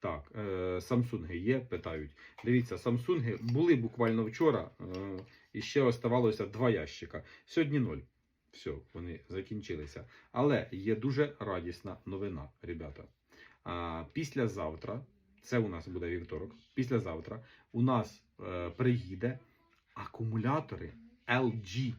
Так, е, Samsung є, питають. Дивіться, Samsung були буквально вчора, е, і ще оставалося два ящика. Сьогодні ноль. Все, вони закінчилися. Але є дуже радісна новина, ребята. А, післязавтра, це у нас буде вівторок, післязавтра у нас е, приїде акумулятори LG.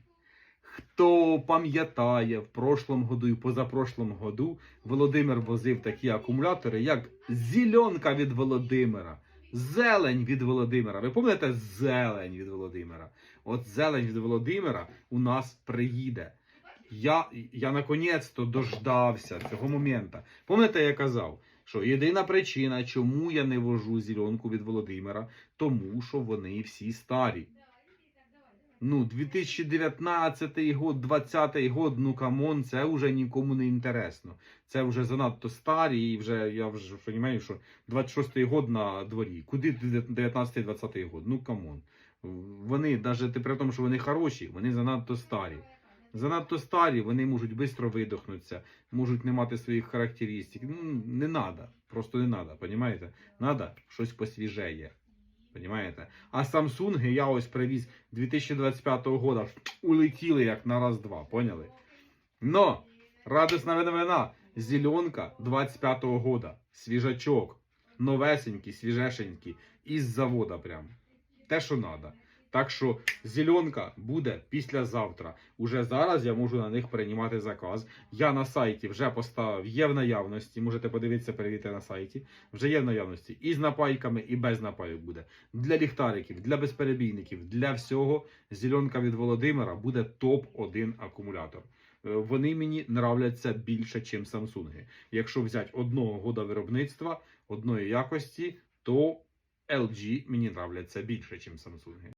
Хто пам'ятає, в прошлому году і позапрошлому году Володимир возив такі акумулятори, як зеленка від Володимира, зелень від Володимира. Ви пам'ятаєте зелень від Володимира? От зелень від Володимира у нас приїде. Я, я наконець-то дождався цього моменту. Пам'ятаєте, я казав, що єдина причина, чому я не вожу зеленку від Володимира, тому що вони всі старі. Ну, 2019 год, 20 год, ну камон, це вже нікому не інтересно. Це вже занадто старі, і вже я вже розумію, що 26-й год на дворі. Куди 19-20 год? Ну камон. Вони, навіть при тому, що вони хороші, вони занадто старі. Занадто старі, вони можуть швидко видохнутися, можуть не мати своїх характеристик. Ну, не треба, просто не треба, розумієте? Треба щось посвіжеє. Понимаєте? А Samsung я ось привіз 2025 года. Улетіли як на раз-два, поняли? Но, радісна новина. Зеленка 25-го года. Свіжачок. Новесенький, свіжешенький. Із завода прям. Те, що треба. Так що зеленка буде післязавтра. Уже зараз я можу на них приймати заказ. Я на сайті вже поставив, є в наявності. Можете подивитися, перевірити на сайті. Вже є в наявності і з напайками, і без напайок буде. Для ліхтариків, для безперебійників, для всього. Зеленка від Володимира буде топ-1 акумулятор. Е, Вони мені нравляться більше, ніж Samsung. Якщо взяти одного года виробництва, одної якості, то LG мені нравляться більше, ніж Samsung.